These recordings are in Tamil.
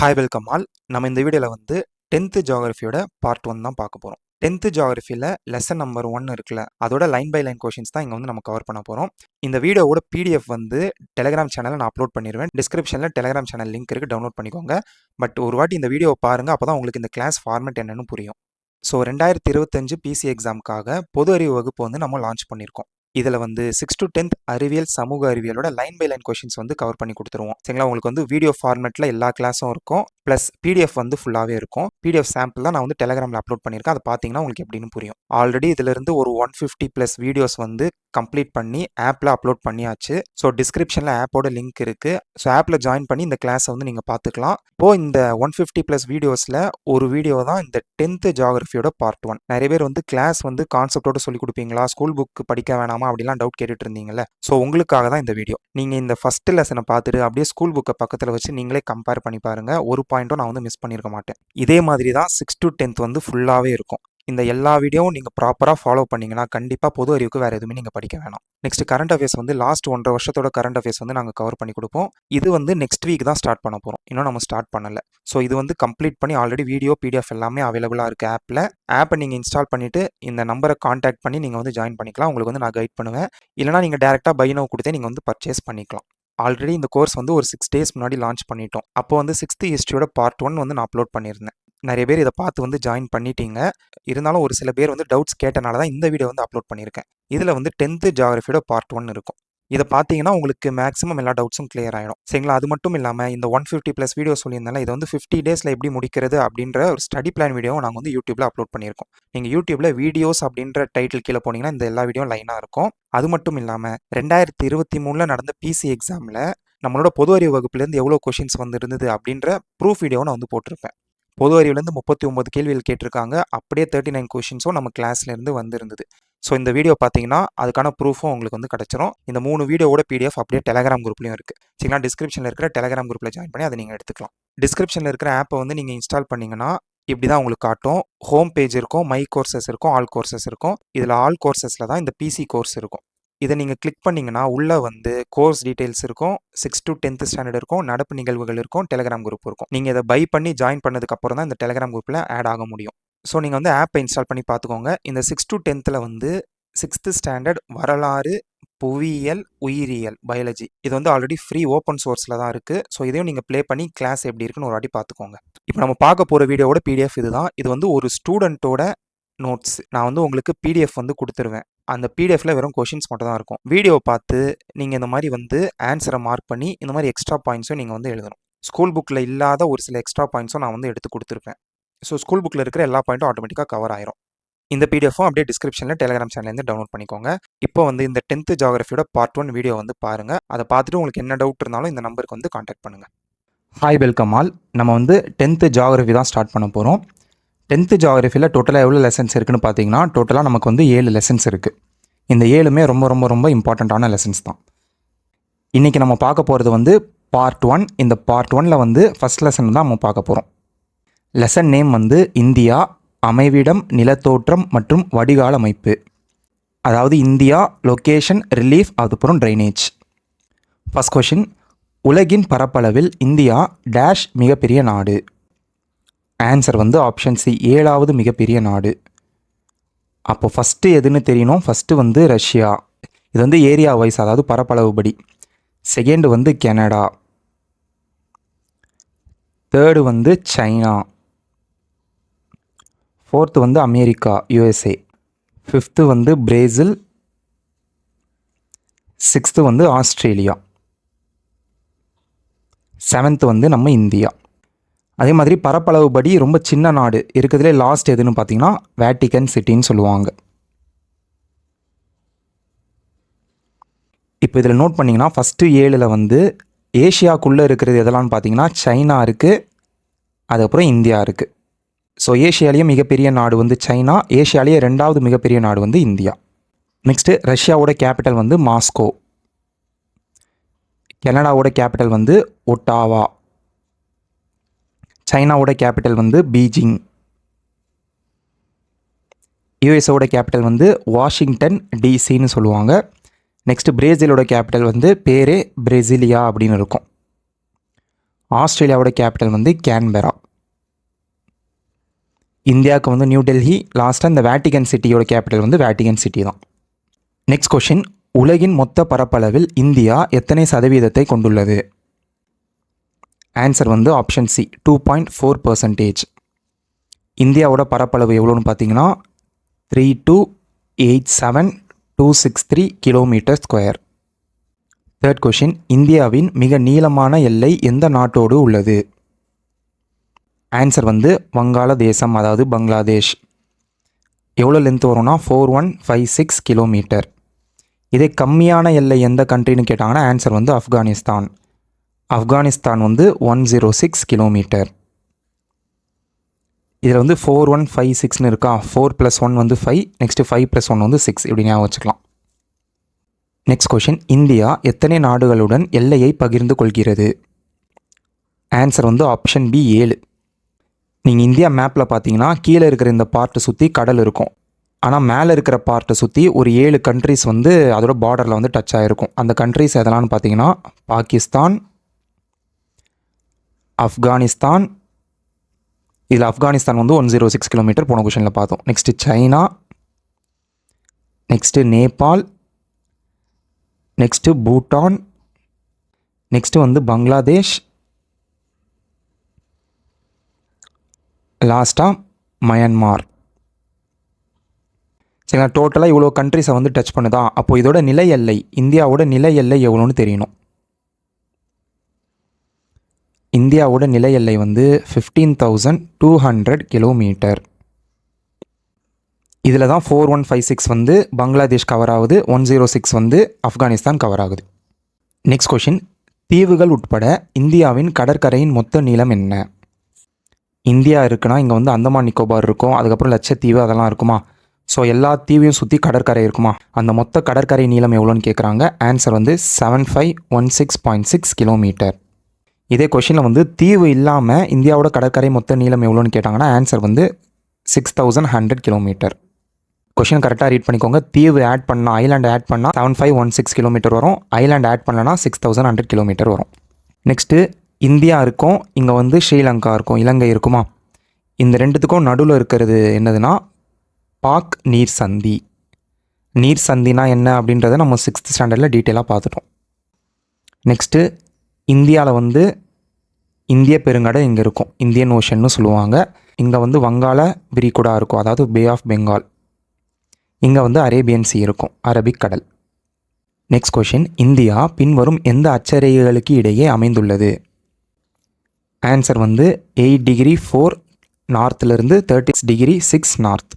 ஹாய் வெல்கம் ஆல் நம்ம இந்த வீடியோவில் வந்து டென்த்து ஜியாகிரஃபியோட பார்ட் ஒன் தான் பார்க்க போகிறோம் டென்த்து ஜியாகிரஃபியில் லெசன் நம்பர் ஒன் இருக்குல்ல அதோட லைன் பை லைன் கொஷின்ஸ் தான் இங்கே வந்து நம்ம கவர் பண்ண போகிறோம் இந்த வீடியோவோட பிடிஎஃப் வந்து டெலிகிராம் சேனலில் நான் அப்லோட் பண்ணிடுவேன் டிஸ்கிரிப்ஷனில் டெலிகிராம் சேனல் லிங்க் இருக்குது டவுன்லோட் பண்ணிக்கோங்க. பட் ஒரு வாட்டி இந்த வீடியோவை பாருங்கள் அப்போ தான் உங்களுக்கு இந்த கிளாஸ் ஃபார்மேட் என்னன்னு புரியும். ஸோ ரெண்டாயிரத்தி இருபத்தஞ்சு பிசி எக்ஸாமுக்காக பொது அறிவு வகுப்பு வந்து நம்ம லான்ச் பண்ணியிருக்கோம் இதில் வந்து சிக்ஸ் டு டென்த் அறிவியல் சமூக அறிவியலோட லைன் பை லைன் கொஷின்ஸ் வந்து கவர் பண்ணி கொடுத்துருவோம். சரிங்களா? உங்களுக்கு வந்து வீடியோ ஃபார்மேட்டில் எல்லா கிளாஸும் இருக்கும். ப்ளஸ் பிடிஎஃப் வந்து ஃபுல்லாகவே இருக்கும். பிடிஎஃப் சாம்பிள் தான் நான் வந்து டெலகிராமில் அப்லோட் பண்ணியிருக்கேன். அதை பார்த்தீங்கன்னா உங்களுக்கு எப்படின்னு புரியும். ஆல்ரெடி இதிலிருந்து ஒரு ஒன் ஃபிஃப்டி ப்ளஸ் வீடியோஸ் வந்து கம்ப்ளீட் பண்ணி ஆப்பில் அப்லோட் பண்ணியாச்சு. ஸோ டிஸ்கிரிப்ஷனில் ஆப்போட லிங்க் இருக்குது ஸோ ஆப்பில் ஜாயின் பண்ணி இந்த கிளாஸை வந்து நீங்கள் பார்த்துக்கலாம் இப்போது இந்த ஒன் ஃபிஃப்டி ப்ளஸ் வீடியோஸில் ஒரு வீடியோ தான் இந்த டென்த்து ஜியாகிரஃபியோட பார்ட் ஒன் நிறைய பேர் வந்து கிளாஸ் வந்து கான்செப்டோட சொல்லி கொடுப்பீங்களா? ஸ்கூல் புக் படிக்க வேணாம்? அப்படிலாம் டவுட் கேட்டுட்டு இருந்தீங்கல்ல ஸோ உங்களுக்காக தான் இந்த வீடியோ நீங்கள் இந்த ஃபஸ்ட்டு லெசனை பார்த்துட்டு அப்படியே ஸ்கூல் புக்கை பக்கத்தில் வச்சு நீங்களே கம்பேர் பண்ணி பாருங்கள் ஒரு பாயிண்ட்டும் நான் வந்து மிஸ் பண்ணியிருக்க மாட்டேன். இதே மாதிரி தான் சிக்ஸ் டு டென்த் வந்து ஃபுல்லாகவே இருக்கும். இந்த எல்லா வீடியோவும் நீங்கள் ப்ராப்பராக ஃபாலோ பண்ணிங்கன்னா கண்டிப்பாக பொது அறிவுக்கு வேறு எதுவுமே நீங்கள் படிக்க வேணாம். நெக்ஸ்ட் கரண்ட் அஃபேர்ஸ் வந்து லாஸ்ட் ஒன்றரை வருஷத்தோட கரண்ட் அஃபேர்ஸ் வந்து நாங்கள் கவர் பண்ணி கொடுப்போம். இது வந்து நெக்ஸ்ட் வீக் தான் ஸ்டார்ட் பண்ண போகிறோம் இன்னும் நம்ம ஸ்டார்ட் பண்ணலை. ஸோ இது வந்து கம்ப்ளீட் பண்ணி ஆல்ரெடி வீடியோ பிடிஎஃப் எல்லாமே அவைலபிளாக இருக்குது ஆப்பில் ஆப்பை நீங்கள் இன்ஸ்டால் பண்ணிவிட்டு இந்த நம்பரை காண்டாக்ட் பண்ணி நீங்கள் வந்து ஜாயின் பண்ணிக்கலாம். உங்களுக்கு வந்து நான் கைட் பண்ணுவேன். இல்லைனா நீங்கள் டேரெக்டாக பைனோ கொடுத்தே நீங்கள் வந்து பர்ச்சேஸ் பண்ணிக்கலாம். ஆல்ரெடி இந்த கோர்ஸ் வந்து ஒரு சிக்ஸ் டேஸ் முன்னாடி லான்ச் பண்ணிட்டோம். அப்போ வந்து சிக்ஸ்த்து ஹிஸ்ட்ரியோட பார்ட் ஒன் வந்து நான் அப்லோட் பண்ணியிருந்தேன். நிறைய பேர் இதை பார்த்து வந்து ஜாயின் பண்ணிட்டீங்க. இருந்தாலும் ஒரு சில பேர் வந்து டவுட்ஸ் கேட்டனால தான் இந்த வீடியோ வந்து அப்லோட் பண்ணியிருக்கேன். இதில் வந்து டென்த்து ஜாகிரஃபியோட பார்ட் ஒன் இருக்கும். இதை பார்த்தீங்கன்னா உங்களுக்கு மேக்ஸிமம் எல்லா டவுட்ஸும் கிளியர் ஆகிடும் சரிங்களா? அது மட்டும் இல்லாமல் இந்த ஒன் ஃபிஃப்டி ப்ளஸ் வீடியோ சொல்லியிருந்தால இதை வந்து ஃபிஃப்டி டேஸில் எப்படி முடிக்கிறது அப்படின்ற ஒரு ஸ்டடி பிளான் வீடியோவும் நாங்கள் வந்து யூடியூப்பில் அப்லோட் பண்ணியிருக்கோம். நீங்கள் யூடியூப்பில் வீடியோஸ் அப்படின்ற டைட்டில் கீழே போனீங்கன்னா இந்த எல்லா வீடியோ லைனாக இருக்கும். அது மட்டும் இல்லாமல் ரெண்டாயிரத்தி இருபத்தி மூணில் நடந்த பிசி எக்ஸாமில் நம்மளோட பொது அறிவு வகுப்புலேருந்து எவ்வளோ கொஷின்ஸ் வந்து இருந்தது அப்படின்ற ப்ரூஃப் வீடியோ நான் வந்து போட்டிருப்பேன். பொது அறிவுலேருந்து முப்பத்தி ஒம்பது கேள்விகள் கேட்டிருக்காங்க. அப்படியே தேர்ட்டி நைன் கொஷின்ஸும் நம்ம கிளாஸ்லேருந்து வந்திருந்தது. ஸோ இந்த வீடியோ பார்த்தீங்கன்னா அதுக்கான ப்ரூஃபும் உங்களுக்கு வந்து கிடச்சிரும். இந்த மூணு வீடியோவோட பிடிஎஃப் அப்படியே டெலகிராம் குரூப்லையும் இருக்குது சரிங்களா? டிஸ்கிரிப்ஷனில் இருக்கிற டெலகிராம் குரூப்பில் ஜாயின் பண்ணி அதை நீங்கள் எடுத்துக்கலாம். டிஸ்கிரிப்ஷனில் இருக்கிற ஆப்பை வந்து நீங்கள் இன்ஸ்டால் பண்ணிங்கன்னா இப்படி தான் உங்களுக்கு காட்டும். ஹோம் பேஜ் இருக்கும் மை கோர்சஸ் இருக்கும் ஆல் கோர்சஸ் இருக்கும். இதில் ஆல் கோர்சஸில் தான் இந்த பிசி கோர்ஸ் இருக்கும். இதை நீங்கள் கிளிக் பண்ணிங்கன்னா உள்ளே வந்து கோர்ஸ் டீட்டெயில்ஸ் இருக்கும் சிக்ஸ் டு டென்த் ஸ்டாண்டர்ட் இருக்கும் நடப்பு நிகழ்வுகள் இருக்கும் டெலிகிராம் குரூப் இருக்கும். நீங்கள் இதை பை பண்ணி ஜாயின் பண்ணதுக்கப்புறம் தான் இந்த டெலிகிராம் குரூப்பில் ஆட் ஆக முடியும். ஸோ நீங்கள் வந்து ஆப்பை இன்ஸ்டால் பண்ணி பார்த்துக்கோங்க. இந்த சிக்ஸ் டு டென்த்தில் வந்து சிக்ஸ்த்து ஸ்டாண்டர்ட் வரலாறு புவியியல் உயிரியல் பயாலஜி இது வந்து ஆல்ரெடி ஃப்ரீ ஓப்பன் சோர்ஸில் தான் இருக்குது ஸோ இதையும் நீங்கள் ப்ளே பண்ணி கிளாஸ் எப்படி இருக்குன்னு ஒரு வாட்டி பார்த்துக்கோங்க. இப்போ நம்ம பார்க்க போகிற வீடியோவோட பிடிஎஃப் இதுதான் இது வந்து ஒரு ஸ்டூடெண்ட்டோட நோட்ஸ் நான் வந்து உங்களுக்கு பிடிஎஃப் வந்து கொடுத்துருவேன். அந்த பிடிஎஃப்ல வெறும் கொஷின்ஸ் மட்டும் தான் இருக்கும். வீடியோவை பார்த்து நீங்கள் இந்த மாதிரி வந்து ஆன்சரை மார்க் பண்ணி இந்த மாதிரி எக்ஸ்ட்ரா பாயிண்ட்ஸும் நீங்கள் வந்து எழுதணும். ஸ்கூல் புக்கில் இல்லாத ஒரு சில எக்ஸ்ட்ரா பாயிண்ட்ஸும் நான் வந்து எடுத்து கொடுத்துருப்பேன். ஸோ ஸ்கூல் புக்கில் இருக்கிற எல்லா பாயிண்ட்டும் ஆட்டோமேட்டிக்காக கவர் ஆயிரும். இந்த பிடிஎஃபும் அப்படியே டிஸ்கிரிப்ஷனில் டெலிகிராம் சேனல்லேருந்து டவுன்லோட் பண்ணிக்கோங்க. இப்போ வந்து இந்த டென்த்து ஜாகிரஃபியோட பார்ட் ஒன் வீடியோ வந்து பாருங்கள் அதை பார்த்துட்டு உங்களுக்கு என்ன டவுட் இருந்தாலும் இந்த நம்பருக்கு வந்து காண்டாக்ட் பண்ணுங்கள் ஹாய் வெல்கம் ஆல் நம்ம வந்து டென்த்து ஜாகிரஃபி தான் ஸ்டார்ட் பண்ண போகிறோம் டென்த்து ஜாகிரஃபியில் டோட்டலாக எவ்வளோ லெசன்ஸ் இருக்குன்னு பார்த்தீங்கன்னா டோட்டலாக நமக்கு வந்து ஏழு லெசன்ஸ் இருக்குது இந்த ஏழுமே ரொம்ப ரொம்ப ரொம்ப இம்பார்ட்டண்ட்டான லெசன்ஸ் தான். இன்றைக்கி நம்ம பார்க்க போகிறது வந்து பார்ட் ஒன் இந்த பார்ட் ஒனில் வந்து ஃபஸ்ட் லெசன் தான் நம்ம பார்க்க போகிறோம் லெசன் நேம் வந்து இந்தியா அமைவிடம் நிலத்தோற்றம் மற்றும் வடிகால் அமைப்பு. அதாவது இந்தியா லொக்கேஷன் ரிலீஃப் அதுக்கப்புறம் ட்ரைனேஜ் ஃபஸ்ட் கொஷின் உலகின் பரப்பளவில் இந்தியா டேஷ் மிகப்பெரிய நாடு. ஆன்சர் வந்து ஆப்ஷன் சி ஏழாவது மிகப்பெரிய நாடு. அப்போ ஃபஸ்ட்டு எதுன்னு தெரியணும்? ஃபஸ்ட்டு வந்து ரஷ்யா இது வந்து ஏரியா வைஸ் அதாவது பரப்பளவுபடி. செகண்டு வந்து கெனடா தேர்டு வந்து சைனா ஃபோர்த்து வந்து அமெரிக்கா யுஎஸ்ஏ ஃபிஃப்த்து வந்து பிரேசில் சிக்ஸ்த்து வந்து ஆஸ்திரேலியா செவன்த்து வந்து நம்ம இந்தியா. அதே மாதிரி பரப்பளவுபடி ரொம்ப சின்ன நாடு. இருக்கிறதுலே லாஸ்ட் எதுன்னு பார்த்தீங்கன்னா வேட்டிகன் சிட்டின்னு சொல்லுவாங்க. இப்போ இதில் நோட் பண்ணிங்கன்னா ஃபஸ்ட்டு ஏழில் வந்து ஏஷியாக்குள்ளே இருக்கிறது எதெல்லாம்னு பார்த்தீங்கன்னா சைனா இருக்குது அதுக்கப்புறம் இந்தியா இருக்குது ஸோ ஏஷியாலேயே மிகப்பெரிய நாடு வந்து சைனா ஏஷியாலேயே ரெண்டாவது மிகப்பெரிய நாடு வந்து இந்தியா. நெக்ஸ்ட்டு ரஷ்யாவோட கேபிட்டல் வந்து மாஸ்கோ. கனடாவோட கேபிட்டல் வந்து ஒட்டாவா. சைனாவோட கேபிட்டல் வந்து பீஜிங். யூஎஸோட கேபிட்டல் வந்து வாஷிங்டன் டிசின்னு சொல்லுவாங்க. நெக்ஸ்ட் பிரேசிலோட கேபிட்டல் வந்து பேரே பிரேசிலியா அப்படின்னு இருக்கும். ஆஸ்திரேலியாவோட கேபிட்டல் வந்து கேன்பெரா. இந்தியாவுக்கு வந்து நியூ டெல்லி லாஸ்ட்டாக இந்த வேட்டிகன் சிட்டியோட கேபிட்டல் வந்து வேட்டிகன் சிட்டி தான். நெக்ஸ்ட் கொஷின் உலகின் மொத்த பரப்பளவில் இந்தியா எத்தனை சதவீதத்தை கொண்டுள்ளது? ஆன்சர் வந்து option C two point four percentage இந்தியாவோட பரப்பளவு எவ்வளோன்னு பார்த்தீங்கன்னா three two eight seven two six three kilometre square third question இந்தியாவின் மிக நீளமான எல்லை எந்த நாட்டோடு உள்ளது? ஆன்சர் வந்து வங்காளதேசம் அதாவது பங்களாதேஷ். எவ்வளோ லென்த் வரும்னா four one five six kilometre இதே கம்மியான எல்லை எந்த கண்ட்ரின்னு கேட்டாங்கன்னா ஆன்சர் வந்து ஆப்கானிஸ்தான். ஆப்கானிஸ்தான் வந்து ஒன் ஜீரோ சிக்ஸ் கிலோமீட்டர் இதில் வந்து ஃபோர் ஒன் ஃபைவ் சிக்ஸ்னு இருக்கா? ஃபோர் ப்ளஸ் ஒன் வந்து five next five plus one வந்து சிக்ஸ் இப்படி ஞாபகம் வச்சுக்கலாம். நெக்ஸ்ட் கொஷின் இந்தியா எத்தனை நாடுகளுடன் எல்லையை பகிர்ந்து கொள்கிறது? ஆன்சர் வந்து ஆப்ஷன் பி ஏழு. நீங்கள் இந்தியா மேப்பில் பார்த்தீங்கன்னா கீழே இருக்கிற இந்த பார்ட்டை சுற்றி கடல் இருக்கும். ஆனால் மேலே இருக்கிற பார்ட்டை சுற்றி ஒரு ஏழு கண்ட்ரிஸ் வந்து அதோட பார்டரில் வந்து டச் ஆகிருக்கும் அந்த கண்ட்ரிஸ் எதெல்லாம்னு பார்த்தீங்கன்னா பாகிஸ்தான் ஆப்கானிஸ்தான் இதில் ஆப்கானிஸ்தான் வந்து ஒன் ஜீரோ சிக்ஸ் கிலோமீட்டர் போன கொஷனில் பார்த்தோம். Next China next Nepal next Bhutan next வந்து பங்களாதேஷ் லாஸ்ட்டாக மயன்மார். சரிங்களா? டோட்டலாக இவ்வளோ கண்ட்ரிஸை வந்து டச் பண்ணுதா? அப்போ இதோட நிலை எல்லை இந்தியாவோட நிலை எல்லை எவ்வளோன்னு தெரியணும். இந்தியாவோட நிலை எல்லை வந்து fifteen thousand two hundred kilometre இதில் தான் ஃபோர் ஒன் ஃபைவ் சிக்ஸ் வந்து பங்களாதேஷ் கவர் ஆகுது ஒன் ஜீரோ சிக்ஸ் வந்து ஆப்கானிஸ்தான் கவர் ஆகுது. நெக்ஸ்ட் கொஷின் தீவுகள் உட்பட இந்தியாவின் கடற்கரையின் மொத்த நீளம் என்ன? இந்தியா இருக்குன்னா இங்கே வந்து அந்தமான் நிக்கோபார் இருக்கும் அதுக்கப்புறம் லட்சத்தீவு அதெல்லாம் இருக்குமா? ஸோ எல்லா தீவையும் சுற்றி கடற்கரை இருக்குமா? அந்த மொத்த கடற்கரை நீளம் எவ்வளோன்னு கேட்குறாங்க ஆன்சர் வந்து seven five one six point six kilometre இதே கொஷினில் வந்து தீவு இல்லாமல் இந்தியாவோட கடற்கரை மொத்த நீளம் எவ்வளோன்னு கேட்டாங்கன்னா ஆன்சர் வந்து six thousand hundred kilometre question கரெக்டாக ரீட் பண்ணிக்கோங்க. தீவு ஆட் பண்ணால் ஐலாண்ட் ஆட் பண்ணால் seven five one six kilometre வரும். ஐலாண்ட் ஆட் பண்ணனா சிக்ஸ் தௌசண்ட் ஹண்ட்ரட் கிலோமீட்டர் வரும். நெக்ஸ்ட்டு இந்தியா இருக்கும் இங்கே வந்து ஸ்ரீலங்கா இருக்கும் இலங்கை இருக்குமா? இந்த ரெண்டுத்துக்கும் நடுவில் இருக்கிறது என்னதுன்னா பாக் நீர் சந்தி. நீர் சந்தினா என்ன அப்படின்றத நம்ம சிக்ஸ்த் ஸ்டாண்டர்டில் டீட்டெயிலாக பார்த்துட்டோம். நெக்ஸ்ட்டு இந்தியாவில் வந்து இந்திய பெருங்கடல் இங்கே இருக்கும். இந்தியன் ஓஷன்னு சொல்லுவாங்க. இங்கே வந்து வங்காள விரிகுடா இருக்கும். அதாவது பே ஆஃப் பெங்கால். இங்கே வந்து அரேபியன் சி இருக்கும். அரபிக் கடல். நெக்ஸ்ட் கொஷின் இந்தியா பின்வரும் எந்த அச்சரேகைகளுக்கு இடையே அமைந்துள்ளது? ஆன்சர் வந்து eight degree four நார்த்துலேருந்து thirty six degree six north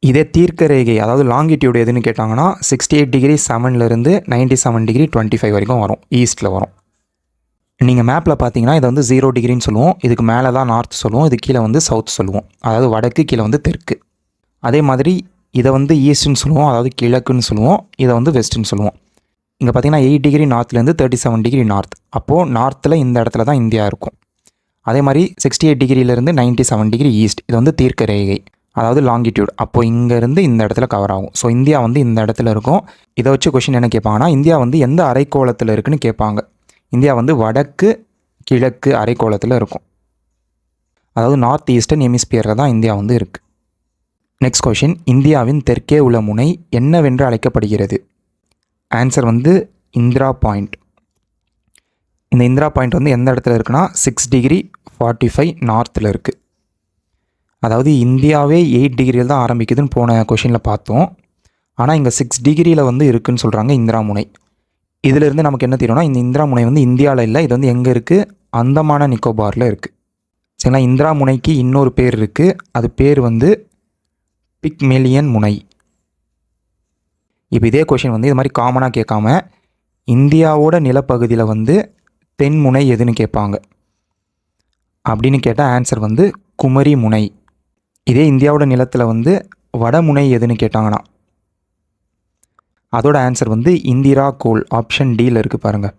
இதே தீர்க்க ரேகை அதாவது லாங்கிடியூட் எதுன்னு கேட்டாங்கன்னா sixty eight degree செவன்லேருந்து ninety seven degree twenty five வரைக்கும் வரும். ஈஸ்ட்டில் வரும். நீங்கள் மேப்பில் பார்த்தீங்கன்னா இதை வந்து ஜீரோ டிகிரின்னு சொல்லுவோம். இதுக்கு மேலே தான் நார்த் சொல்லுவோம். இது கீழே வந்து சவுத் சொல்லுவோம். அதாவது வடக்கு கீழே வந்து தெற்கு. அதே மாதிரி இதை வந்து ஈஸ்ட்னு சொல்லுவோம். அதாவது கிழக்குன்னு சொல்லுவோம். இதை வந்து வெஸ்ட்டுன்னு சொல்லுவோம். இங்கே பார்த்தீங்கன்னா எயிட் டிகிரி நார்த்லேருந்து தேர்ட்டி செவன் டிகிரி நார்த் அப்போது நார்த்தில் இந்த இடத்துல தான் இந்தியா இருக்கும். அதே மாதிரி சிக்ஸ்டி எயிட் டிகிரிலேருந்து நைன்ட்டி செவன் டிகிரி ஈஸ்ட் இது வந்து தீர்க்க ரேகை அதாவது லாங்கிடியூட் அப்போது இங்கேருந்து இந்த இடத்துல கவர் ஆகும். ஸோ இந்தியா வந்து இந்த இடத்துல இருக்கும். இதை வச்சு கொஷின் என்ன கேட்பாங்கன்னா இந்தியா வந்து எந்த அரைக்கோளத்தில் இருக்குன்னு கேட்பாங்க. இந்தியா வந்து வடக்கு கிழக்கு அரைக்கோளத்தில் இருக்கும். அதாவது நார்த் ஈஸ்டர்ன் எமிஸ்பியரில் தான் இந்தியா வந்து இருக்குது நெக்ஸ்ட் கொஷின் இந்தியாவின் தெற்கே உள்ள முனை என்னவென்று அழைக்கப்படுகிறது? ஆன்சர் வந்து இந்திரா பாயிண்ட். இந்த இந்திரா பாயிண்ட் வந்து எந்த இடத்துல இருக்குன்னா சிக்ஸ் டிகிரி ஃபார்ட்டி ஃபைவ் நார்த்தில் இருக்குது அதாவது இந்தியாவே எயிட் டிகிரியில் தான் ஆரம்பிக்குதுன்னு போன கொஷினில் பார்த்தோம். ஆனால் இங்கே சிக்ஸ் டிகிரியில் வந்து இருக்குதுன்னு சொல்கிறாங்க இந்திரா முனை. இதிலிருந்து நமக்கு என்ன தெரியும்னா இந்த இந்திரா முனை வந்து இந்தியாவில் இல்லை இது வந்து எங்கே இருக்குது அந்தமான நிக்கோபாரில் இருக்குது சரிங்களா? இந்திரா முனைக்கு இன்னொரு பேர் இருக்குது அது பேர் வந்து பிக்மெலியன் முனை. இப்போ இதே கொஷின் வந்து இது மாதிரி காமனாக கேட்காம இந்தியாவோட நிலப்பகுதியில் வந்து தென்முனை எதுன்னு கேட்பாங்க. அப்படின்னு கேட்டால் ஆன்சர் வந்து குமரி முனை. இதே இந்தியாவோட நிலத்தில் வந்து வடமுனை எதுன்னு கேட்டாங்கன்னா அதோட ஆன்சர் வந்து இந்திரா கோல் ஆப்ஷன் டியில் இருக்குது பாருங்கள்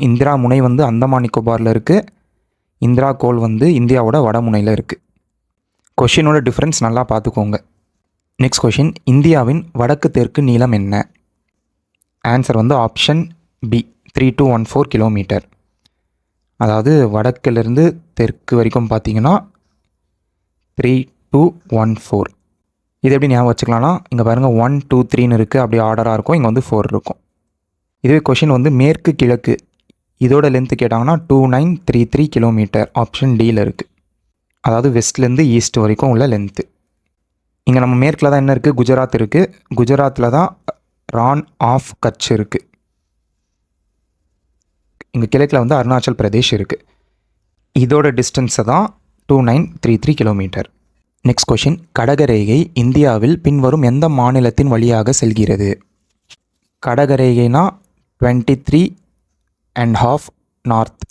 இந்திரா முனை வந்து அந்தமான் நிக்கோபாரில் இருக்குது இந்திரா கோல் வந்து இந்தியாவோட வடமுனையில் இருக்குது கொஷினோட டிஃப்ரென்ஸ் நல்லா பார்த்துக்கோங்க நெக்ஸ்ட் கொஷின் இந்தியாவின் வடக்கு தெற்கு நீளம் என்ன? ஆன்சர் வந்து option B three two one four kilometre அதாவது வடக்கிலிருந்து தெற்கு வரைக்கும் பார்த்தீங்கன்னா த்ரீ டூ ஒன் ஃபோர் இது எப்படி ஞாபகம் வச்சுக்கலாம்னா இங்கே பாருங்கள் ஒன் டூ த்ரீன்னு இருக்குது அப்படி ஆர்டராக இருக்கும். இங்கே வந்து ஃபோர் இருக்கும். இதுவே கொஷின் வந்து மேற்கு கிழக்கு. இதோட லென்த்து கேட்டாங்கன்னா two nine three three kilometre option டியில் இருக்குது அதாவது வெஸ்ட்லேருந்து ஈஸ்ட் வரைக்கும் உள்ள லென்த்து இங்கே நம்ம மேற்கில் தான் என்ன இருக்குது குஜராத் இருக்குது குஜராத்தில் தான் ரான் ஆஃப் கட்ச் இருக்குது இங்கே கிழக்கில் வந்து அருணாச்சல் பிரதேஷ் இருக்குது இதோட டிஸ்டன்ஸை தான் two nine three three kilometre next question கடகரேகை இந்தியாவில் பின்வரும் எந்த மாநிலத்தின் வழியாக செல்கிறது? கடகரேகைனா twenty three and half north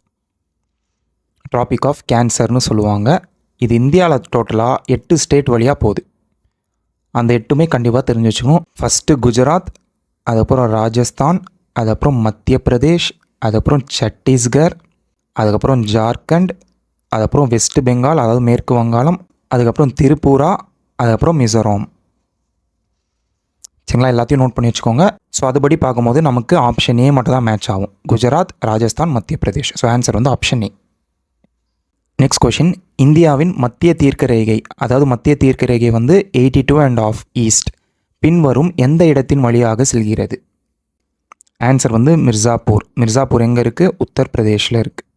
tropic of கேன்சர்னு சொல்லுவாங்க. இது இந்தியாவில் டோட்டலாக எட்டு ஸ்டேட் வழியாக போகுது. அந்த எட்டுமே கண்டிப்பாக தெரிஞ்சு வச்சுக்கணும். ஃபஸ்ட்டு குஜராத் அதுக்கப்புறம் ராஜஸ்தான் அதுக்கப்புறம் மத்திய பிரதேஷ் அதுக்கப்புறம் சத்தீஸ்கர் அதுக்கப்புறம் ஜார்க்கண்ட் அதுக்கப்புறம் வெஸ்ட் பெங்கால் அதாவது மேற்கு வங்காளம் அதுக்கப்புறம் திரிபுரா அதுக்கப்புறம் மிசோரம். சரிங்களா? எல்லாத்தையும் நோட் பண்ணி வச்சுக்கோங்க. ஸோ அதுபடி பார்க்கும்போது நமக்கு ஆப்ஷன் ஏ மட்டும் தான் மேட்ச் ஆகும். குஜராத் ராஜஸ்தான் மத்திய பிரதேஷ். ஸோ ஆன்சர் வந்து ஆப்ஷன் ஏ நெக்ஸ்ட் கொஷின் இந்தியாவின் மத்திய தீர்க்க ரேகை அதாவது மத்திய தீர்க்க ரேகை வந்து eighty two and half east பின்வரும் எந்த இடத்தின் வழியாக செல்கிறது? ஆன்சர் வந்து மிர்சாப்பூர். மிர்சாப்பூர் எங்கே இருக்குது உத்தரப்பிரதேஷில் இருக்குது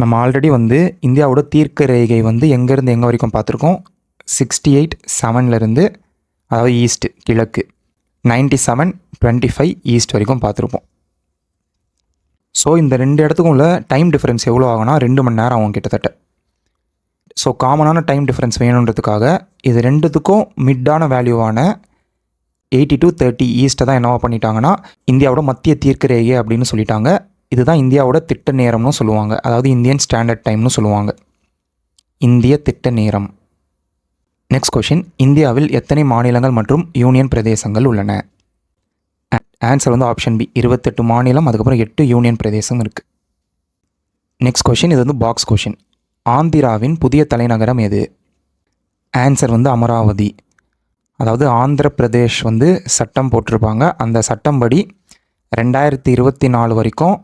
நம்ம ஆல்ரெடி வந்து இந்தியாவோட தீர்க்க ரேகை வந்து எங்கேருந்து எங்கே வரைக்கும் பார்த்துருக்கோம்? சிக்ஸ்டி எயிட் செவன்லேருந்து அதாவது ஈஸ்ட் கிழக்கு. Ninety seven twenty five east வரைக்கும் பார்த்துருப்போம். ஸோ இந்த ரெண்டு இடத்துக்கும் உள்ள டைம் டிஃப்ரென்ஸ் எவ்வளோ ஆகுனா ரெண்டு மணி நேரம் ஆகும் கிட்டத்தட்ட. ஸோ காமனான டைம் டிஃப்ரென்ஸ் வேணுன்றதுக்காக இது ரெண்டுத்துக்கும் மிட்டான வேல்யூவான எயிட்டி டு தேர்ட்டி ஈஸ்ட்டை தான் என்னவா பண்ணிட்டாங்கன்னா இந்தியாவோட மத்திய தீர்க்க ரேகை அப்படின்னு சொல்லிட்டாங்க. இதுதான் இந்தியாவோட திட்ட நேரம்னு சொல்லுவாங்க. அதாவது இந்தியன் ஸ்டாண்டர்ட் டைம்னு சொல்லுவாங்க. இந்திய திட்ட நேரம். நெக்ஸ்ட் கொஷின் இந்தியாவில் எத்தனை மாநிலங்கள் மற்றும் யூனியன் பிரதேசங்கள் உள்ளன? ஆன்சர் வந்து ஆப்ஷன் பி இருபத்தெட்டு மாநிலம் அதுக்கப்புறம் எட்டு யூனியன் பிரதேசம் இருக்குது நெக்ஸ்ட் கொஷின் இது வந்து பாக்ஸ் கொஷின் ஆந்திராவின் புதிய தலைநகரம் எது? ஆன்சர் வந்து அமராவதி. அதாவது ஆந்திர பிரதேஷ் வந்து சட்டம் போட்டிருப்பாங்க. அந்த சட்டம்படி ரெண்டாயிரத்தி இருபத்தி நாலு வரைக்கும்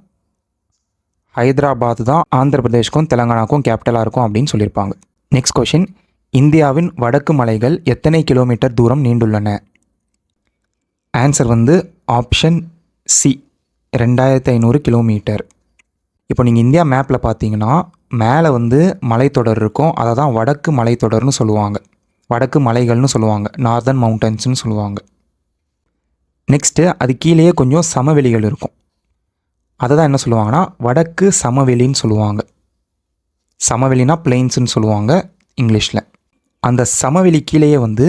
ஹைதராபாத் தான் ஆந்திர பிரதேஷ்க்கும் தெலங்கானாக்கும் கேபிட்டலாக இருக்கும் அப்படின்னு சொல்லியிருப்பாங்க. நெக்ஸ்ட் கொஷின் இந்தியாவின் வடக்கு மலைகள் எத்தனை கிலோமீட்டர் தூரம் நீண்டுள்ளன? ஆன்சர் வந்து ஆப்ஷன் சி ரெண்டாயிரத்தி ஐநூறு கிலோமீட்டர் இப்போ நீங்கள் இந்தியா மேப்பில் பார்த்தீங்கன்னா மேலே வந்து மலைத்தொடர் இருக்கும். அதை தான் வடக்கு மலைத்தொடர்னு சொல்லுவாங்க. வடக்கு மலைகள்னு சொல்லுவாங்க. நார்தர்ன் மவுண்டன்ஸ்னு சொல்லுவாங்க. நெக்ஸ்ட்டு அது கீழேயே கொஞ்சம் சமவெளிகள் இருக்கும். அதை தான் என்ன சொல்லுவாங்கன்னா வடக்கு சமவெளின்னு சொல்லுவாங்க. சமவெளினா பிளெயின்ஸ்னு சொல்லுவாங்க இங்கிலீஷில். அந்த சமவெளி கீழேயே வந்து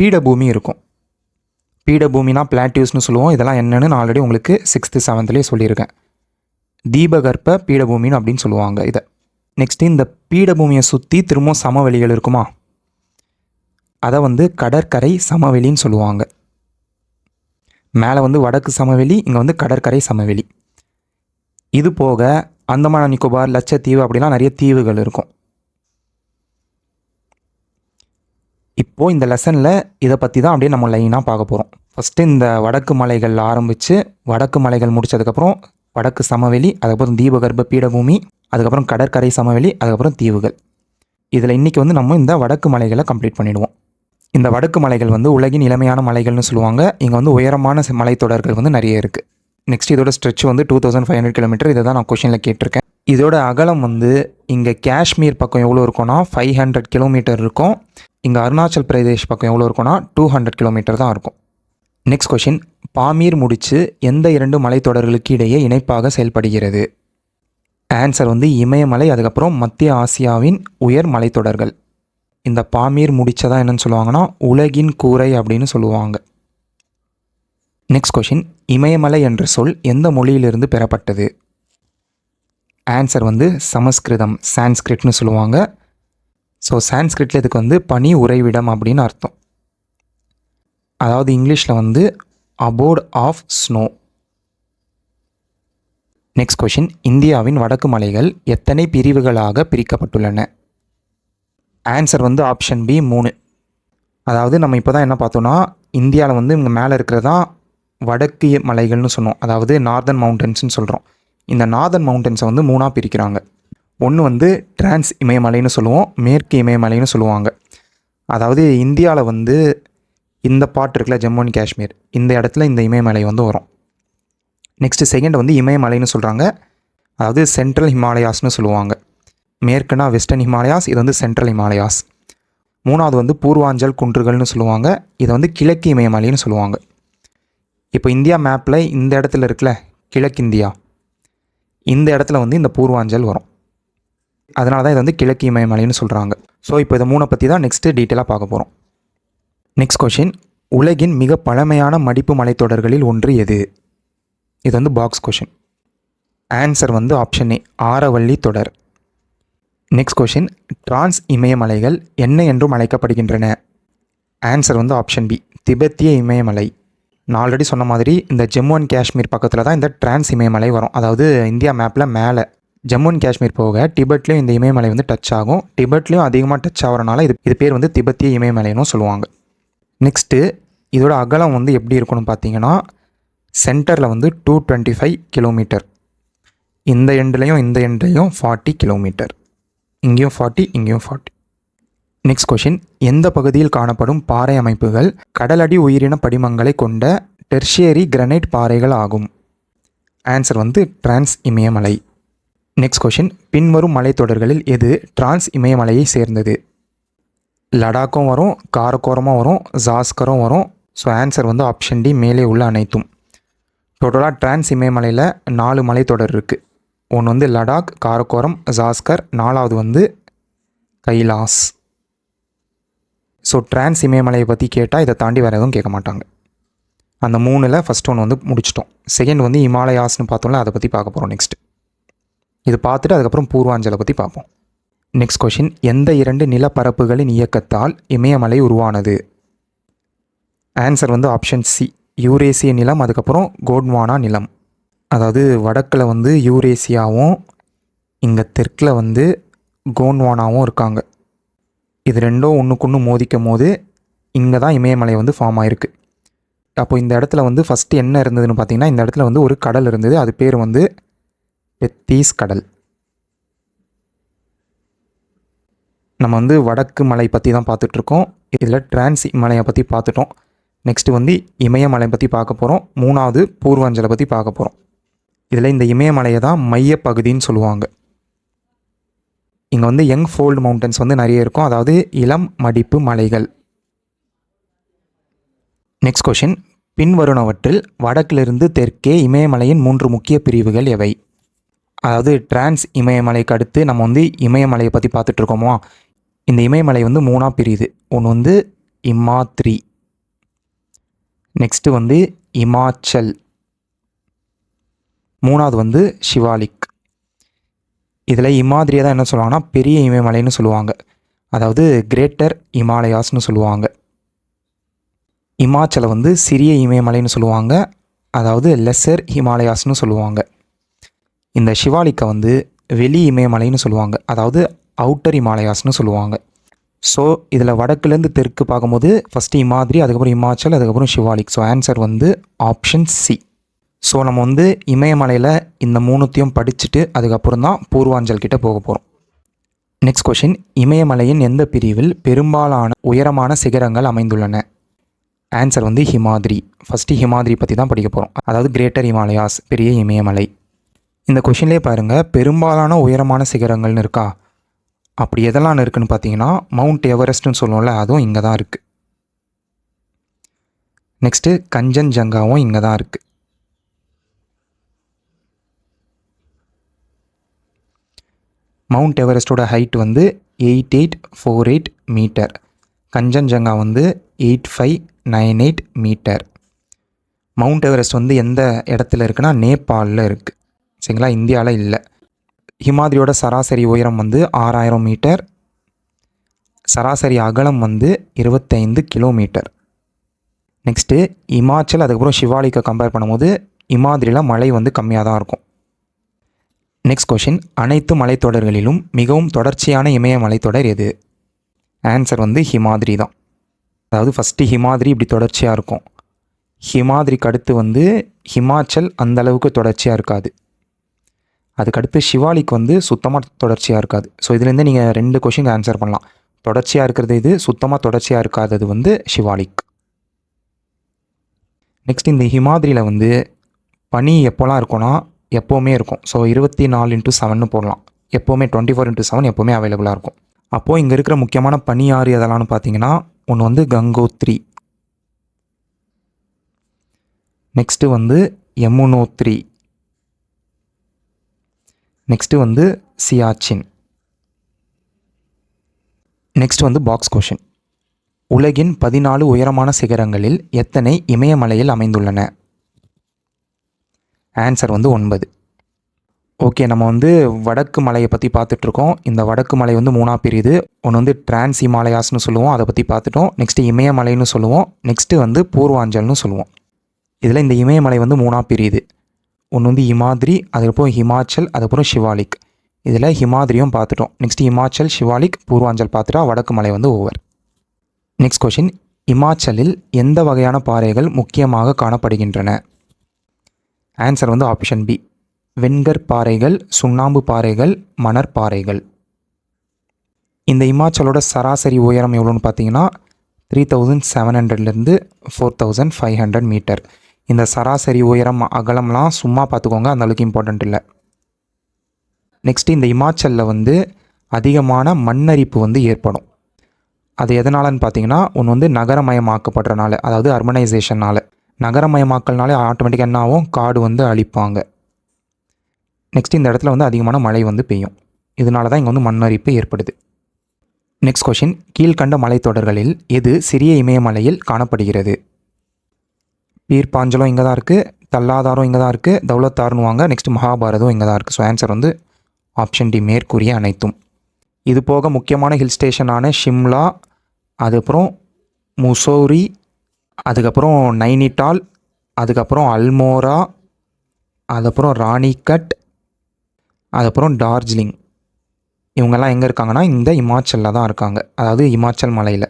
பீடபூமி இருக்கும். பீடபூமினா பிளாட்டியூஸ்னு சொல்லுவோம். இதெல்லாம் என்னென்னு நான் ஆல்ரெடி உங்களுக்கு சிக்ஸ்த்து செவன்த்துலேயே சொல்லியிருக்கேன். தீபகற்ப பீடபூமின்னு அப்படின்னு சொல்லுவாங்க இதை. நெக்ஸ்ட்டு இந்த பீடபூமியை சுற்றி திரும்பவும் சமவெளிகள் இருக்குமா? அதை வந்து கடற்கரை சமவெளின்னு சொல்லுவாங்க. மேலே வந்து வடக்கு சமவெளி இங்கே வந்து கடற்கரை சமவெளி. இது போக அந்தமான நிக்கோபார் லட்சத்தீவு அப்படிலாம் நிறைய தீவுகள் இருக்கும். இப்போது இந்த லெசனில் இதை பற்றி தான் அப்படியே நம்ம லைனாக பார்க்க போகிறோம் ஃபஸ்ட்டு இந்த வடக்கு மலைகள் ஆரம்பித்து வடக்கு மலைகள் முடித்ததுக்கப்புறம் வடக்கு சமவெளி அதுக்கப்புறம் தீபகர்ப்ப பீடபூமி அதுக்கப்புறம் கடற்கரை சமவெளி அதுக்கப்புறம் தீவுகள். இதில் இன்றைக்கி வந்து நம்ம இந்த வடக்கு மலைகளை கம்ப்ளீட் பண்ணிவிடுவோம் இந்த வடக்கு மலைகள் வந்து உலகின் இளமையான மலைகள்னு சொல்லுவாங்க. இங்கே வந்து உயரமான மலைத்தொடர்கள் வந்து நிறைய இருக்குது நெக்ஸ்ட் இதோட ஸ்ட்ரெச் வந்து two thousand five hundred kilometre இதை தான் நான் கொஷனில் கேட்டிருக்கேன். இதோட அகலம் வந்து இங்கே காஷ்மீர் பக்கம் எவ்வளோ இருக்கும்னா ஃபைவ் ஹண்ட்ரட் கிலோமீட்டர் இருக்கும். இங்கே அருணாச்சல் பிரதேஷ் பக்கம் எவ்வளோ இருக்கும்னா டூ ஹண்ட்ரட் கிலோமீட்டர் தான் இருக்கும். நெக்ஸ்ட் கொஷின் பாமீர் முடிச்சு எந்த இரண்டு மலைத்தொடர்களுக்கு இடையே இணைப்பாக செயல்படுகிறது? ஆன்சர் வந்து இமயமலை அதுக்கப்புறம் மத்திய ஆசியாவின் உயர் மலைத்தொடர்கள். இந்த பாமீர் முடிச்சதா என்னென்னு சொல்லுவாங்கன்னா உலகின் கூரை அப்படின்னு சொல்லுவாங்க. நெக்ஸ்ட் கொஷின் இமயமலை என்ற சொல் எந்த மொழியிலிருந்து பெறப்பட்டது? ஆன்சர் வந்து சமஸ்கிருதம் சான்ஸ்கிரிட்னு சொல்லுவாங்க. ஸோ சான்ஸ்கிரிட்டில் இதுக்கு வந்து பனி உறைவிடம் அப்படின்னு அர்த்தம். அதாவது இங்கிலீஷில் வந்து abode of snow next question இந்தியாவின் வடக்கு மலைகள் எத்தனை பிரிவுகளாக பிரிக்கப்பட்டுள்ளன? ஆன்சர் வந்து ஆப்ஷன் பி மூணு. அதாவது நம்ம இப்போ தான் என்ன பார்த்தோன்னா இந்தியாவில் வந்து இங்கே மேலே இருக்கிறதா வடக்கு மலைகள்னு சொன்னோம். அதாவது நார்தன் மவுண்டன்ஸ்னு சொல்கிறோம் இந்த நார்தன் மவுண்டன்ஸை வந்து மூணாக பிரிக்கிறாங்க. ஒன்று வந்து டிரான்ஸ் இமயமலைன்னு சொல்லுவோம். மேற்கு இமயமலைன்னு சொல்லுவாங்க. அதாவது இந்தியாவில் வந்து இந்த பாட்டு இருக்குல்ல ஜம்மு அண்ட் காஷ்மீர். இந்த இடத்துல இந்த இமயமலை வந்து வரும். நெக்ஸ்ட்டு செகண்ட் வந்து இமயமலைன்னு சொல்கிறாங்க அதாவது சென்ட்ரல் ஹிமாலயாஸ்னு சொல்லுவாங்க. மேற்குனா வெஸ்டர்ன் ஹிமாலயாஸ் இது வந்து சென்ட்ரல் ஹிமாலயாஸ் மூணாவது வந்து பூர்வாஞ்சல் குன்றுகள்னு சொல்லுவாங்க. இதை வந்து கிழக்கு இமயமலைன்னு சொல்லுவாங்க. இப்போ இந்தியா மேப்பில் இந்த இடத்துல இருக்குல்ல கிழக்கிந்தியா இந்த இடத்துல வந்து இந்த பூர்வாஞ்சல் வரும். அதனால தான் இது வந்து கிழக்கு இமயமலைன்னு சொல்கிறாங்க ஸோ இப்போ இதை மூணை பற்றி தான் நெக்ஸ்ட்டு டீட்டெயிலாக பார்க்க போகிறோம் நெக்ஸ்ட் கொஷின் உலகின் மிக பழமையான மடிப்பு மலைத்தொடர்களில் ஒன்று எது? இது வந்து பாக்ஸ் கொஷின் ஆன்சர் வந்து ஆப்ஷன் ஏ ஆரவள்ளி தொடர். நெக்ஸ்ட் கொஷின் டிரான்ஸ் இமயமலைகள் என்ன என்றும் அழைக்கப்படுகின்றன? ஆன்சர் வந்து ஆப்ஷன் பி திபெத்திய இமயமலை. நான் ஆல்ரெடி சொன்ன மாதிரி இந்த ஜம்மு அண்ட் காஷ்மீர் பக்கத்தில் தான் இந்த டிரான்ஸ் இமயமலை வரும். அதாவது இந்தியா மேப்பில் மேலே. ஜம்மு அண்ட் காஷ்மீர் போக டிபெட்லேயும் இந்த இமயமலை வந்து டச் ஆகும். டிபெட்லேயும் அதிகமாக டச் ஆகிறனால இது இது பேர் வந்து திபெத்திய இமயமலைன்னு சொல்லுவாங்க. நெக்ஸ்ட்டு இதோட அகலம் வந்து எப்படி இருக்கும்னு பார்த்தீங்கன்னா சென்டரில் வந்து டூ டுவெண்ட்டி ஃபைவ் கிலோமீட்டர் இந்த எண்ட்லேயும் இந்த எண்ட்லேயும் ஃபார்ட்டி கிலோமீட்டர் இங்கேயும் ஃபார்ட்டி இங்கேயும் ஃபார்ட்டி நெக்ஸ்ட் கொஷின் எந்த பகுதியில் காணப்படும் பாறை அமைப்புகள் கடலடி உயிரின படிமங்களை கொண்ட டெர்ஷியரி கிரனைட் பாறைகள் ஆகும்? ஆன்சர் வந்து டிரான்ஸ் இமயமலை. நெக்ஸ்ட் கொஷின் பின்வரும் மலைத்தொடர்களில் எது டிரான்ஸ் இமயமலையை சேர்ந்தது? லடாக்கும் வரும் காரக்கோரமும் வரும் ஜாஸ்கரும் வரும். ஸோ ஆன்சர் வந்து ஆப்ஷன் டி மேலே உள்ள அனைத்தும். டோட்டலாக டிரான்ஸ் இமயமலையில் நாலு மலைத்தொடர் இருக்குது ஒன்று வந்து லடாக் காரக்கோரம் ஜாஸ்கர் நாலாவது வந்து கைலாஸ். ஸோ டிரான்ஸ் இமயமலையை பற்றி கேட்டால் இதை தாண்டி வேறு எதுவும் கேட்க மாட்டாங்க. அந்த மூணில் ஃபஸ்ட் ஒன்று வந்து முடிச்சிட்டோம். செகண்ட் வந்து இமாலயாஸ்னு பார்த்தோம்ல அதை பற்றி பார்க்க போகிறோம் நெக்ஸ்ட் இது பார்த்துட்டு அதுக்கப்புறம் பூர்வாஞ்சலை பற்றி பார்ப்போம். நெக்ஸ்ட் கொஷின் எந்த இரண்டு நிலப்பரப்புகளின் இயக்கத்தால் இமயமலை உருவானது? ஆன்சர் வந்து ஆப்ஷன் சி யூரேசிய நிலம் அதுக்கப்புறம் கோட்வானா நிலம். அதாவது வடக்கில் வந்து யூரேசியாவும் இங்கே தெற்கில் வந்து கோன்வானாவும் இருக்காங்க. இது ரெண்டும் ஒன்றுக்கு ஒன்று மோதிக்கும் போது இங்கே தான் இமயமலை வந்து ஃபார்ம் ஆயிருக்கு. அப்போ இந்த இடத்துல வந்து ஃபஸ்ட்டு என்ன இருந்ததுன்னு பார்த்தீங்கன்னா இந்த இடத்துல வந்து ஒரு கடல் இருந்தது. அது பேர் வந்து பெத்தீஸ் கடல். நம்ம வந்து வடக்கு மலை பற்றி தான் பார்த்துட்ருக்கோம். இதில் டிரான்ஸ் மலையை பற்றி பார்த்துட்டோம். நெக்ஸ்ட்டு வந்து இமயமலை பற்றி பார்க்க போகிறோம் மூணாவது பூர்வாஞ்சலை பற்றி பார்க்க போகிறோம் இதில் இந்த இமயமலையை தான் மையப்பகுதின்னு சொல்லுவாங்க. இங்கே வந்து யங் ஃபோல்டு மவுண்டன்ஸ் வந்து நிறைய இருக்கும். அதாவது இளம் மடிப்பு மலைகள். நெக்ஸ்ட் கொஷின் பின்வருணவற்றில் வடக்கிலிருந்து தெற்கே இமயமலையின் மூன்று முக்கிய பிரிவுகள் எவை? அதாவது டிரான்ஸ் இமயமலைக்கு அடுத்து நம்ம வந்து இமயமலையை பற்றி பார்த்துட்ருக்கோமா இந்த இமயமலை வந்து மூணாக பிரியுது. ஒன்று வந்து இமாத்ரி. நெக்ஸ்ட்டு வந்து இமாச்சல். மூணாவது வந்து சிவாலிக். இதில் இமாதிரியை தான் என்ன சொல்லுவாங்கன்னா பெரிய இமயமலைன்னு சொல்லுவாங்க. அதாவது கிரேட்டர் இமாலயாஸ்னு சொல்லுவாங்க. இமாச்சலை வந்து சிறிய இமயமலைன்னு சொல்லுவாங்க. அதாவது லெஸ்ஸர் ஹிமாலயாஸ்னு சொல்லுவாங்க. இந்த சிவாலிக்கை வந்து வெளி இமயமலைன்னு சொல்லுவாங்க. அதாவது அவுட்டர் இமாலயாஸ்னு சொல்லுவாங்க. ஸோ இதில் வடக்குலேருந்து தெற்கு பார்க்கும்போது ஃபஸ்ட்டு இமாதிரி அதுக்கப்புறம் இமாச்சல் அதுக்கப்புறம் சிவாலிக் ஸோ ஆன்சர் வந்து ஆப்ஷன் சி ஸோ நம்ம வந்து இமயமலையில் இந்த மூணுத்தையும் படிச்சுட்டு அதுக்கப்புறம் தான் பூர்வாஞ்சல் கிட்ட போக போகிறோம் நெக்ஸ்ட் கொஷின் இமயமலையின் எந்த பிரிவில் பெரும்பாலான உயரமான சிகரங்கள் அமைந்துள்ளன? ஆன்சர் வந்து ஹிமாதிரி. ஃபஸ்ட்டு ஹிமாதிரி பற்றி தான் படிக்க போகிறோம் அதாவது கிரேட்டர் இமாலயாஸ் பெரிய இமயமலை. இந்த கொஷின்லேயே பாருங்கள் பெரும்பாலான உயரமான சிகரங்கள்னு இருக்கா? அப்படி எதெல்லாம் இருக்குதுன்னு பார்த்தீங்கன்னா மவுண்ட் எவரெஸ்ட்னு சொல்லுவோம்ல அதுவும் இங்கே தான் இருக்குது நெக்ஸ்ட்டு கஞ்சன் ஜங்காவும் இங்கே தான் இருக்குது மவுண்ட் எவரெஸ்ட்டோட ஹைட் வந்து eight eight four eight metre Kanchenjunga வந்து eight five nine eight metre mount Everest வந்து எந்த இடத்துல இருக்குன்னா நேபாளில் இருக்குது சரிங்களா? இந்தியாவில் இல்லை. ஹிமாதிரியோட சராசரி உயரம் வந்து ஆறாயிரம் மீட்டர் சராசரி அகலம் வந்து இருபத்தைந்து கிலோமீட்டர் நெக்ஸ்ட்டு இமாச்சல் அதுக்கப்புறம் சிவாலிக்கை கம்பேர் பண்ணும்போது இமாத்ரியில் மழை வந்து கம்மியாக தான் இருக்கும். நெக்ஸ்ட் கொஷின் அனைத்து மலைத்தொடர்களிலும் மிகவும் தொடர்ச்சியான இமய மலைத்தொடர் எது? ஆன்சர் வந்து ஹிமாதிரி தான். அதாவது ஃபஸ்ட்டு ஹிமாதிரி இப்படி தொடர்ச்சியாக இருக்கும். ஹிமாதிரிக்கு அடுத்து வந்து ஹிமாச்சல் அந்த அளவுக்கு தொடர்ச்சியாக இருக்காது. அதுக்கடுத்து ஷிவாலிக் வந்து சுத்தமாக தொடர்ச்சியாக இருக்காது. ஸோ இதுலேருந்து நீங்கள் ரெண்டு கொஷின் ஆன்சர் பண்ணலாம். தொடர்ச்சியாக இருக்கிறது இது சுத்தமாக தொடர்ச்சியாக இருக்காதது வந்து ஷிவாலிக் நெக்ஸ்ட் இந்த ஹிமாதிரியில் வந்து பனி எப்போலாம் இருக்கும்னா எப்போவுமே இருக்கும். ஸோ இருபத்தி நாலு இன்ட்டு செவன்னு போடலாம். எப்போவுமே டுவெண்ட்டி ஃபோர் இன்ட்டு செவன் எப்போவுமே அவைலபிளாக இருக்கும். அப்போது இங்கே இருக்கிற முக்கியமான பனி ஆறு எதெல்லாம்னு பார்த்தீங்கன்னா ஒன்று வந்து கங்கோத்ரி. நெக்ஸ்ட்டு வந்து யமுனோத்ரி. நெக்ஸ்ட்டு வந்து சியாச்சின். நெக்ஸ்ட் வந்து பாக்ஸ் கொஷின் உலகின் பதினாலு உயரமான சிகரங்களில் எத்தனை இமயமலையில் அமைந்துள்ளன? ஆன்சர் வந்து ஒன்பது. ஓகே நம்ம வந்து வடக்கு மலையை பற்றி பார்த்துட்ருக்கோம் இந்த வடக்கு மலை வந்து மூணாக பிரியுது. ஒன்று வந்து டிரான்ஸ் ஹிமாலயாஸ்னு சொல்லுவோம். அதை பற்றி பார்த்துட்டோம். நெக்ஸ்ட்டு இமயமலைன்னு சொல்லுவோம். நெக்ஸ்ட்டு வந்து பூர்வாஞ்சல்னு சொல்லுவோம். இதில் இந்த இமயமலை வந்து மூணாக பிரியுது. ஒன்று வந்து இமாத்ரி அதுக்கப்புறம் ஹிமாச்சல் அதுக்கப்புறம் ஷிவாலிக் இதில் ஹிமாத்ரியும் பார்த்துட்டோம். நெக்ஸ்ட் இமாச்சல் ஷிவாலிக் பூர்வாஞ்சல் பார்த்துட்டா வடக்கு மலை வந்து ஓவர் நெக்ஸ்ட் கொஷின் இமாச்சலில் எந்த வகையான பாறைகள் முக்கியமாக காணப்படுகின்றன? ஆன்சர் வந்து ஆப்ஷன் பி வெண்கர் பாறைகள் சுண்ணாம்பு பாறைகள் மணற்பாறைகள் இந்த இமாச்சலோட சராசரி உயரம் எவ்வளோன்னு பார்த்தீங்கன்னா த்ரீ தௌசண்ட் செவன் ஹண்ட்ரட்லேருந்து four thousand five hundred metre இந்த சராசரி உயரம் அகலம்லாம் சும்மா பார்த்துக்கோங்க அந்தளவுக்கு இம்பார்ட்டண்ட் இல்லை. நெக்ஸ்ட் இந்த இமாச்சலில் வந்து அதிகமான மண்ணரிப்பு வந்து ஏற்படும். அது எதனாலன்னு பார்த்தீங்கன்னா ஒன்று வந்து நகரமயமாக்கப்படுறனால அதாவது அர்பனைசேஷனால் நகரமயமாக்கல்னாலே ஆட்டோமேட்டிக்காக என்ன ஆகும் காடு வந்து அழிப்பாங்க. நெக்ஸ்ட் இந்த இடத்துல வந்து அதிகமான மழை வந்து பெய்யும். இதனால தான் இங்கே வந்து மண்ணரிப்பு ஏற்படுது. நெக்ஸ்ட் கொஷின் கீழ்கண்ட மலைத்தொடர்களில் எது சிறிய இமயமலையில் காணப்படுகிறது? பீர்பாஞ்சலம் இங்கே தான் இருக்குது தல்லாதாரம் இங்கே தான் இருக்குது தௌலத்தார்னுவாங்க நெக்ஸ்ட் மகாபாரதம் இங்கே தான் இருக்குது ஸோ ஆன்சர் வந்து ஆப்ஷன் டி மேற்கூறிய அனைத்தும். இது போக முக்கியமான ஹில் ஸ்டேஷனான ஷிம்லா அதுக்கப்புறம் முசோரி அதுக்கப்புறம் நைனிடால் அதுக்கப்புறம் அல்மோரா அதுக்கப்புறம் ராணிகட் அதுக்கப்புறம் டார்ஜிலிங். இவங்கெல்லாம் எங்கே இருக்காங்கன்னா இந்த இமாச்சலில் தான் இருக்காங்க. அதாவது இமாச்சல் மலையில்.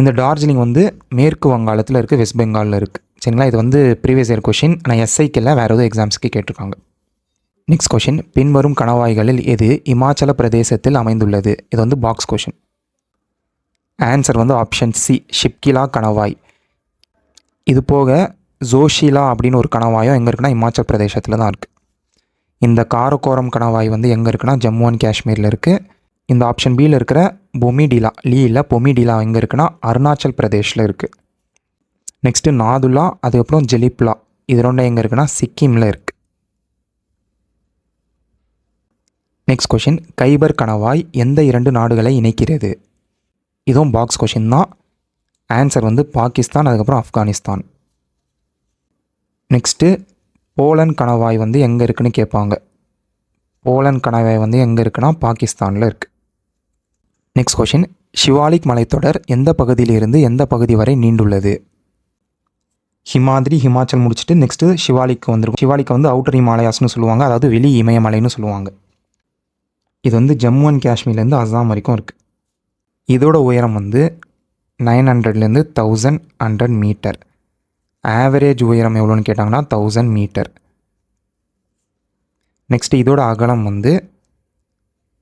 இந்த டார்ஜிலிங் வந்து மேற்கு வங்காளத்தில் இருக்குது வெஸ்ட் பெங்காலில் இருக்குது சரிங்களா? இது வந்து ப்ரீவியஸ் இயர் கொஷின் ஆனால் எஸ்ஐக்கு இல்லை வேறு எதுவும் எக்ஸாம்ஸ்க்கு கேட்டிருக்காங்க. நெக்ஸ்ட் கொஷின் பின்வரும் கணவாய்களில் எது இமாச்சல பிரதேசத்தில் அமைந்துள்ளது? இது வந்து பாக்ஸ் கொஷின் ஆன்சர் வந்து ஆப்ஷன் சி ஷிப்கிலா கணவாய். இது போக ஜோஷிலா அப்படின்னு ஒரு கணவாயம் எங்கே இருக்குன்னா இமாச்சல் பிரதேசத்தில் தான் இருக்குது இந்த காரக்கோரம் கணவாய் வந்து எங்கே இருக்குன்னா ஜம்மு அண்ட் காஷ்மீரில் இருக்குது இந்த ஆப்ஷன் பியில் இருக்கிற பொமிடிலா லீயில் பொமிடிலா எங்கே இருக்குன்னா அருணாச்சல் பிரதேஷில் இருக்குது நெக்ஸ்ட்டு நாதுலா அதுக்கப்புறம் ஜெலிப்லா இது ரெண்டும் எங்கே இருக்குன்னா சிக்கிமில் இருக்குது நெக்ஸ்ட் கொஷின் கைபர் கணவாய் எந்த இரண்டு நாடுகளை இணைக்கிறது? இதுவும் பாக்ஸ் கொஷின் தான். ஆன்சர் வந்து பாகிஸ்தான் அதுக்கப்புறம் ஆப்கானிஸ்தான். நெக்ஸ்ட்டு போலன் கணவாய் வந்து எங்கே இருக்குன்னு கேட்பாங்க. போலன் கணவாய் வந்து எங்கே இருக்குன்னா பாகிஸ்தானில் இருக்குது நெக்ஸ்ட் கொஷின் ஷிவாலிக் மலைத்தொடர் எந்த பகுதியிலிருந்து எந்த பகுதி வரை நீண்டுள்ளது? ஹிமாதிரி ஹிமாச்சல் முடிச்சுட்டு நெக்ஸ்ட்டு ஷிவாலிக்கு வந்துருக்கும் ஷிவாலிக்கு வந்து அவுட்டர் ஹிமாலயாஸ்னு சொல்லுவாங்க அதாவது வெளி இமயமலைன்னு சொல்லுவாங்க. இது வந்து ஜம்மு அண்ட் காஷ்மீர்லேருந்து அஸ்ஸாம் வரைக்கும் இருக்குது இதோட உயரம் வந்து நைன் ஹண்ட்ரட்லேருந்து தௌசண்ட் ஹண்ட்ரட் மீட்டர். ஆவரேஜ் உயரம் எவ்வளோன்னு கேட்டாங்கன்னா தௌசண்ட் மீட்டர். நெக்ஸ்ட் இதோட அகலம் வந்து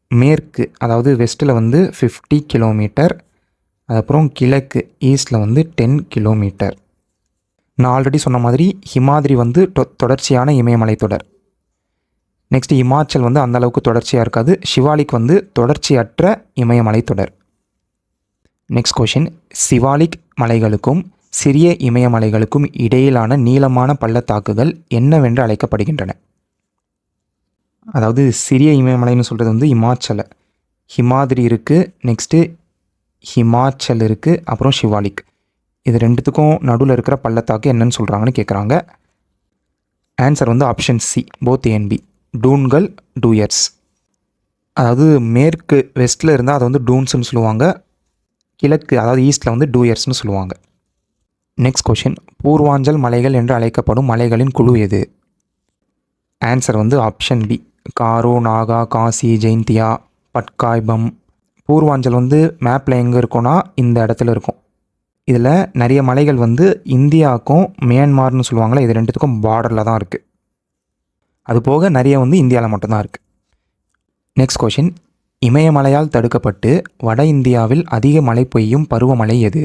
மேற்கு அதாவது வெஸ்ட்டில் வந்து ஃபிஃப்டி கிலோமீட்டர். அதுக்கப்புறம் கிழக்கு ஈஸ்டில் வந்து டென் கிலோமீட்டர். நான் ஆல்ரெடி சொன்ன மாதிரி ஹிமாதிரி வந்து தொ- தொடர்ச்சியான இமயமலை தொடர். நெக்ஸ்ட் இமாச்சல் வந்து அந்தளவுக்கு தொடர்ச்சியாக இருக்காது. ஷிவாலிக் வந்து தொடர்ச்சியற்ற இமயமலை தொடர். நெக்ஸ்ட் கொஷின் சிவாலிக் மலைகளுக்கும் சிறிய இமயமலைகளுக்கும் இடையிலான நீளமான பள்ளத்தாக்குகள் என்னவென்று அழைக்கப்படுகின்றன? அதாவது சிறிய இமயமலைன்னு சொல்கிறது வந்து இமாச்சல. ஹிமாதிரி இருக்குது நெக்ஸ்ட்டு ஹிமாச்சல் இருக்குது அப்புறம் சிவாலிக். இது ரெண்டுத்துக்கும் நடுவில் இருக்கிற பள்ளத்தாக்கு என்னன்னு சொல்கிறாங்கன்னு கேட்குறாங்க ஆன்சர் வந்து option C both A and B டூன்கள் Duars. அதாவது மேற்கு வெஸ்ட்டில் இருந்தால் அதை வந்து டூன்ஸ்னு சொல்லுவாங்க. கிழக்கு அதாவது ஈஸ்ட்டில் வந்து டூயர்ஸ்னு சொல்லுவாங்க. நெக்ஸ்ட் கொஷின் பூர்வாஞ்சல் மலைகள் என்று அழைக்கப்படும் மலைகளின் குழு எது? ஆன்சர் வந்து ஆப்ஷன் பி காரோ நாகா காசி ஜெயந்தியா பட்காய்பம். பூர்வாஞ்சல் வந்து மேப்பில் எங்கே இருக்கும்னா இந்த இடத்துல இருக்கும். இதில் நிறைய மலைகள் வந்து இந்தியாவுக்கும் மியான்மார்னு சொல்லுவாங்களே இது ரெண்டுத்துக்கும் பார்டரில் தான் இருக்குது அது போக நிறைய வந்து இந்தியாவில் மட்டும்தான் இருக்குது நெக்ஸ்ட் கொஷின் இமயமலையால் தடுக்கப்பட்டு வட இந்தியாவில் அதிக மழை பெய்யும் பருவமழை எது?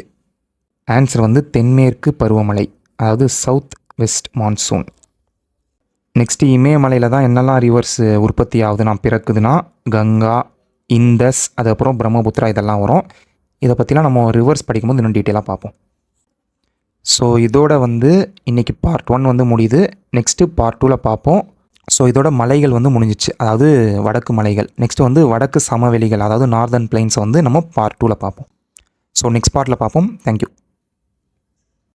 ஆன்சர் வந்து தென்மேற்கு பருவமழை அதாவது சவுத் வெஸ்ட் மான்சூன் நெக்ஸ்ட்டு இமயமலையில் தான் என்னெல்லாம் ரிவர்ஸ் உற்பத்தி ஆகுதுன்னா பிறக்குதுன்னா கங்கா இந்தஸ் அதுக்கப்புறம் பிரம்மபுத்திரா இதெல்லாம் வரும். இதை பற்றிலாம் நம்ம ரிவர்ஸ் படிக்கும்போது இன்னும் டீட்டெயிலாக பார்ப்போம். ஸோ இதோட வந்து இன்றைக்கி பார்ட் ஒன் வந்து முடியுது. நெக்ஸ்ட்டு பார்ட் டூவில் பார்ப்போம். ஸோ இதோட மலைகள் வந்து முடிஞ்சிச்சு. அதாவது வடக்கு மலைகள். நெக்ஸ்ட் வந்து வடக்கு சமவெளிகள். அதாவது நார்தர்ன் பிளைன்ஸை வந்து நம்ம பார்ட் டூவில் பார்ப்போம். ஸோ நெக்ஸ்ட் பார்ட்டில் பார்ப்போம். தேங்க்யூ